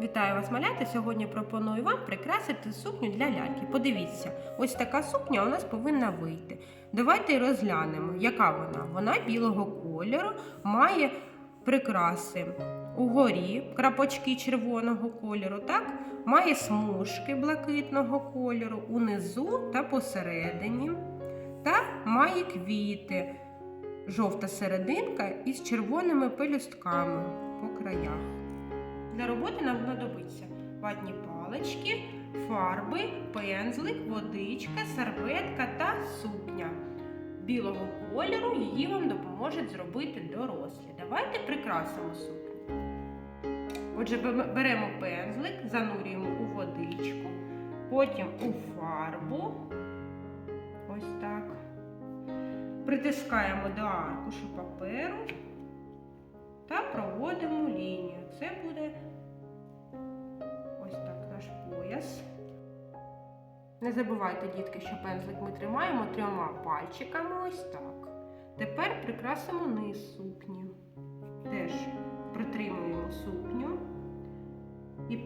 Вітаю вас, малята! Сьогодні пропоную вам прикрасити сукню для ляльки. Подивіться, ось така сукня у нас повинна вийти. Давайте розглянемо, яка вона. Вона білого кольору, має прикраси угорі, крапочки червоного кольору, так? має смужки блакитного кольору унизу та посередині, та має квіти, жовта серединка із червоними пелюстками по краях. Ватні палички, фарби, пензлик, водичка, серветка та сукня. Білого кольору її вам допоможуть зробити дорослі. Давайте прикрасимо сукню. Отже, беремо пензлик, занурюємо у водичку, потім у фарбу. Ось так. Притискаємо до аркушу паперу та проводимо лінію. Це буде пояс. Не забувайте, дітки, що пензлик ми тримаємо трьома пальчиками ось так. Тепер прикрасимо низ сукні. Теж притримуємо сукню і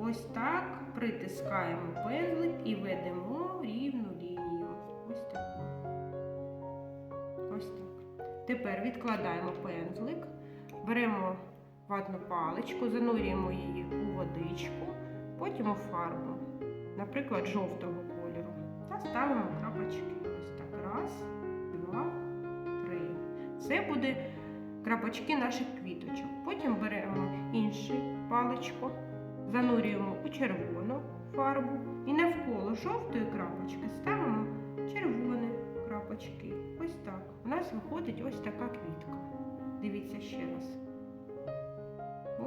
ось так притискаємо пензлик і ведемо рівну лінію. Ось так. Ось так. Тепер відкладаємо пензлик. Беремо ватну паличку, занурюємо її у водичку, потім у фарбу, наприклад, жовтого кольору. Та ставимо крапочки. Ось так. Раз, два, три. Це буде крапочки наших квіточок. Потім беремо іншу паличку, занурюємо у червону фарбу і навколо жовтої крапочки ставимо червоні крапочки. Ось так. У нас виходить ось така квітка. Дивіться ще раз.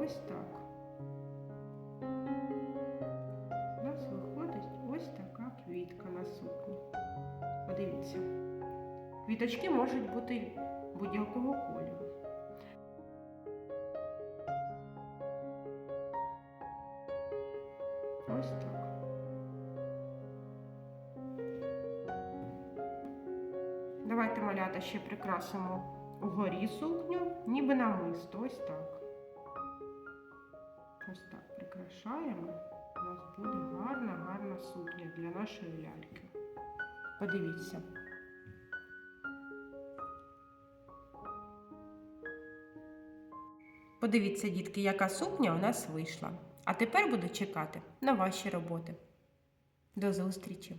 Ось так. Квіточки можуть бути будь-якого кольору. Ось так. Давайте малята ще прикрасимо угорі сукню, ніби намисто. Ось так. Ось так прикрашаємо. У нас буде гарна, гарна сукня для нашої ляльки. Подивіться. Подивіться, дітки, яка сукня у нас вийшла. А тепер буду чекати на ваші роботи. До зустрічі!